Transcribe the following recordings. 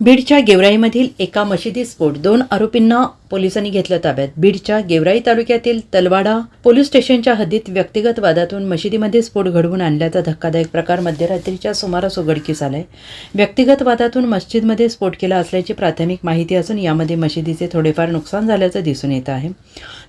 बीडच्या गेवराईमधील एका मशिदी स्फोट. दोन आरोपींना पोलिसांनी घेतलं ताब्यात. बीडच्या गेवराई तालुक्यातील तलवाडा पोलीस स्टेशनच्या हद्दीत व्यक्तिगत वादातून मशिदीमध्ये स्फोट घडवून आणल्याचा धक्कादायक प्रकार मध्यरात्रीच्या सुमारास उघडकीस आलाय. व्यक्तिगत वादातून मस्जिदमध्ये स्फोट केला असल्याची प्राथमिक माहिती असून यामध्ये मशिदीचे थोडेफार नुकसान झाल्याचं दिसून येत आहे.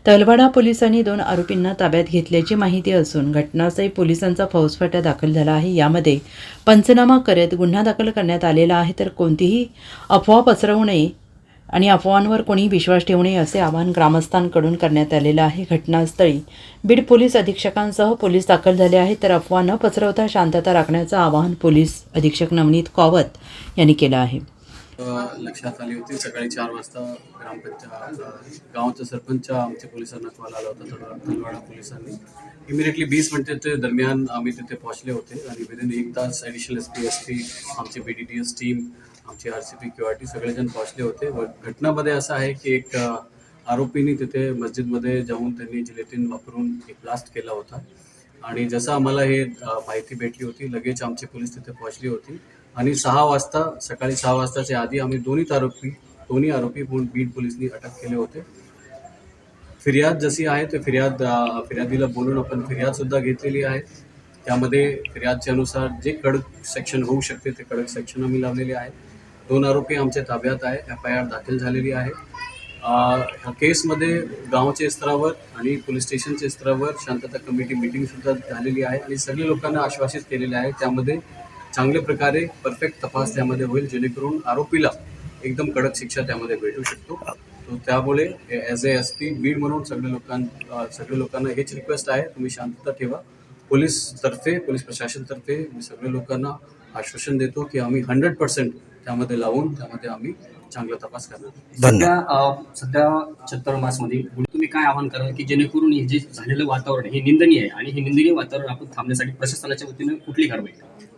तलवाडा पोलिसांनी दोन आरोपींना ताब्यात घेतल्याची माहिती असून घटनास्थळी पोलिसांचा फौजफाटा दाखल झाला आहे. यामध्ये पंचनामा करत गुन्हा दाखल करण्यात आलेला आहे तर कोणतीही अफवा पसरवू नये आणि अफवांवर कोणी विश्वास ठेवू नये असे आवाहन ग्रामस्थांकडून करण्यात आलेलं आहे. घटनास्थळी बीड पोलीस अधीक्षकांसह पोलीस दाखल झाले आहेत. तर अफवा न पसरवता शांतता राखण्याचं आवाहन पोलीस अधीक्षक नवनीत कॉवत यांनी केलं आहे. लक्षात आली होती. सकाळी चार वाजता ग्रामपंचायत गावाच्या सरपंच आमच्या पोलिसांना कॉल आला होता. तलवाडा पोलिसांनी इमिडिएटली वीस मिनिटाच्या दरम्यान आम्ही तिथे पोहोचले होते. आणि विदिन एक तास additional S P S P आमची B D T S team आमची R C P Q R T सगळेजण पोहोचले होते व घटनामध्ये असं आहे की एक आरोपीने तिथे मस्जिदमध्ये जाऊन त्यांनी जिलेटिन वापरून एक ब्लास्ट केला होता. आणि जसं आम्हाला हे माहिती भेटली होती लगेच आमची पोलीस तिथे पोहोचली होती. आणि सहा वाजता सकाळी सहा वाजताच्या आधी आम्ही दोन्ही आरोपी दोन्ही आरोपी म्हणून बीड पोलिसांनी अटक केले होते. फिर्याद जशी आहे ते फिर्याद फिर्यादीला बोलून आपण फिर्यादसुद्धा घेतलेली आहे. त्यामध्ये फिर्यादच्या अनुसार जे कडक सेक्शन होऊ शकते ते कडक सेक्शन आम्ही लावलेले आहे. दोन आरोपी आमच्या ताब्यात आहे एफ आय आर दाखल झालेली आहे. ह्या केसमध्ये गावाच्या स्तरावर आणि पोलीस स्टेशनच्या स्तरावर शांतता कमिटी मिटिंगसुद्धा झालेली आहे आणि सगळे लोकांना आश्वासित केलेले आहे. त्यामध्ये चांगल्या प्रकारे परफेक्ट तपास त्यामध्ये होईल जेणेकरून आरोपीला एकदम कडक शिक्षा त्यामध्ये भेटू शकतो. तो त्यामुळे as A S P Beed म्हणून सगळे लोकां सगळ्या सगळे लोकांना हेच रिक्वेस्ट आहे तुम्ही शांतता ठेवा. पोलीस तर्फे पोलीस प्रशासनतर्फे मी सगळ्या लोकांना आश्वासन देतो की आम्ही हंड्रेड पर्सेंट त्यामध्ये लावून त्यामध्ये आम्ही चांगला तपास करणार. सध्या अ, सध्या चत्तरमासमध्ये तुम्ही काय आवाहन कराल की जेणेकरून हे जे झालेलं वातावरण हे निंदनीय आहे आणि हे निंदनीय वातावरण आपण थांबण्यासाठी प्रशासनाच्या वतीनं कुठली कारवाई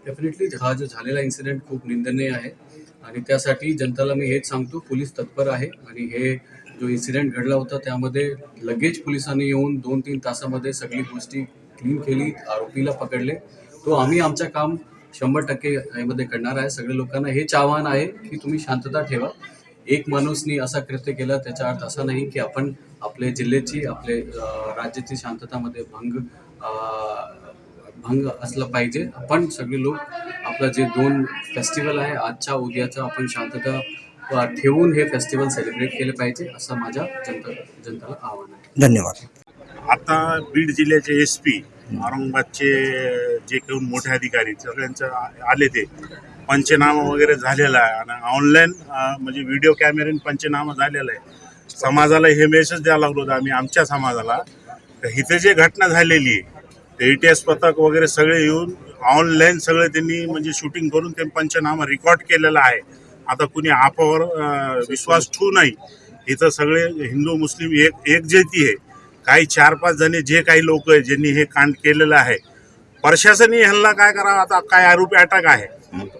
डेफिनेटली हा जो झालेला इन्सिडेंट खूप निंदनीय आहे. आणि त्यासाठी जनताला मी हेच सांगतो पोलीस तत्पर आहे. आणि हे जो इन्सिडेंट घडला होता त्यामध्ये लगेच पोलिसांनी येऊन दोन तीन तासामध्ये सगळी गोष्टी क्लीन केली आरोपीला पकडले. तो आम्ही आमचं काम शंभर टक्के यामध्ये करणार आहे. सगळ्या लोकांना हेच आव्हान आहे की तुम्ही शांतता ठेवा. एक माणूसनी असा कृत्य केला त्याचा अर्थ असा नाही की आपण आपल्या जिल्ह्याची आपले राज्याची शांततामध्ये भंग भंग असला पाहिजे. आपण सगळे लोक आपलं जे दोन फेस्टिवल आहे आजचा उद्याचा आपण शांतता ठेवून हे फेस्टिवल सेलिब्रेट केले पाहिजे असं माझ्या जनता जनताला आव्हान आहे. धन्यवाद. आता बीड जिल्ह्याचे एस पी औरंगाबादचे जे काही मोठे अधिकारी सगळ्यांचं आ- आले ते. पंचनामा वगैरे झालेला आहे. आणि ऑनलाईन म्हणजे व्हिडिओ कॅमेऱ्याने पंचनामा झालेला आहे. समाजाला हे मेसेज द्यायला लागलो होतो आम्ही आमच्या समाजाला. तर इथे जे घटना झालेली आहे ते इतिहास पथक वगैरे सगळे येऊन ऑनलाईन सगळे त्यांनी म्हणजे शूटिंग करून ते पंचनामा रेकॉर्ड केलेला आहे. आता कुणी आपावर विश्वास ठेवू नाही. इथं सगळे हिंदू मुस्लिम एक एकजेती आहे. काही चार पाच जणी जे काही लोक आहे ज्यांनी हे कांड केलेलं आहे प्रशासनी ह्यांना काय करावं? आता काय आरोपी अटक आहे.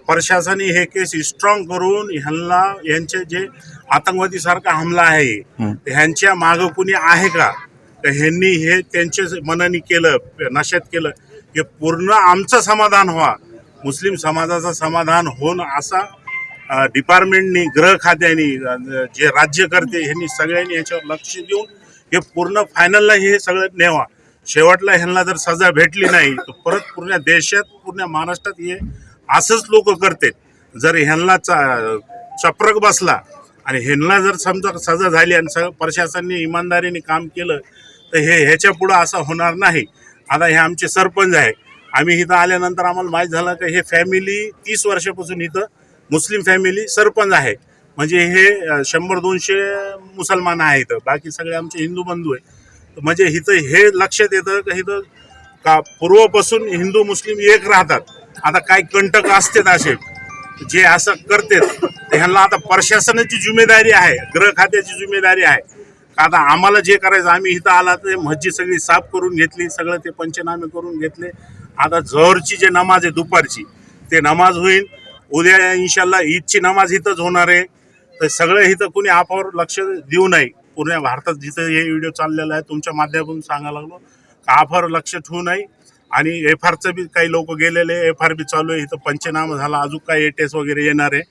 प्रशासनी हे केस स्ट्रॉंग करून ह्यांना यांचे जे आतंकवादी सारखा हमला आहे ह्यांच्या मागं कुणी आहे का? तर ह्यांनी हे त्यांचे मनाने केलं नशेत केलं की पूर्ण आमचं समाधान व्हा. मुस्लिम समाजाचं समाधान होऊन असा डिपार्टमेंटनी गृह खात्याने जे राज्यकर्ते ह्यांनी सगळ्यांनी याच्यावर लक्ष देऊन हे पूर्ण फायनलला हे सगळं नेवा. शेवटला ह्यांना जर सजा भेटली नाही तर परत पूर्ण देशात पूर्ण महाराष्ट्रात हे असंच लोक करते जर ह्यांना चा- चप्रक बसला आणि ह्यांना जर समजा सजा झाली आणि स प्रशासनाने इमानदारीने काम केलं तर हे ह्याच्या पुढं असं होणार नाही. आता हे आमचे सरपंच आहे. आम्ही इथं आल्यानंतर आम्हाला माहीत झालं की हे फॅमिली तीस वर्षापासून इथं मुस्लिम फॅमिली सरपंच आहे. म्हणजे हे शंभर दोनशे मुसलमान आहेत. बाकी सगळे आमचे हिंदू बंधू आहे म्हणजे इथं हे लक्षात येतं की इथं का पूर्वपासून हिंदू मुस्लिम एक राहतात? आता काही कंटक असतात असे जे असं करतात ह्यांना आता प्रशासनाची जिम्मेदारी आहे गृह खात्याची जिम्मेदारी आहे. का आता आम्हाला जे करायचं आम्ही इथं आला तर मस्जिद सगळी साफ करून घेतली सगळं ते पंचनामे करून घेतले. आता जहरची जे नमाज आहे दुपारची ते नमाज होईल. उद्या इन्शाल्ला ईदची नमाज इथंच होणार आहे. तर सगळं इथं कुणी आपावर लक्ष देऊ नये. पूर्ण भारतात जिथं हे व्हिडिओ चाललेला आहे तुमच्या माध्यमातून सांगायला लागलो. का आफावर लक्ष ठेवू नये. आणि एफ आरचं बी काही लोक गेलेले एफ आर बी चालू आहे. इथं पंचनामा झाला अजून काही एटेस वगैरे येणार आहे.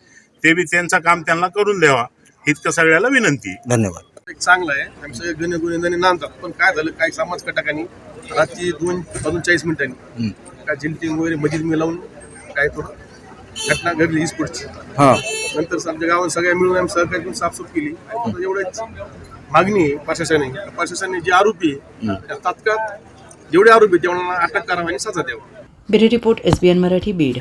ते बी त्यांचं काम त्यांना करून द्यावा. इतकं सगळ्याला विनंती. धन्यवाद. एक चांगलं आहे. आम्ही सगळे गणे गुन्हेगारी नांदतात पण काय झालं काही समाज कटाकांनी रात्री दोन वाजून चाळीस मिनिटांनी काय जिल्टिंग वगैरे मजीद मी लावून काय थोडं घटना घडली ही स्पोर्टची हां. नंतर आमच्या गावात सगळ्या मिळून आम्ही सहकार्य करून साफसूफ केली. एवढंच. मागणी आहे प्रशासनाने प्रशासनाने जे आरोपी आहे तात्काळ जेवढे आरोपी तेवढ्यांना अटक करावी आणि सजा द्यावा. Bureau report S B N Marathi Beed.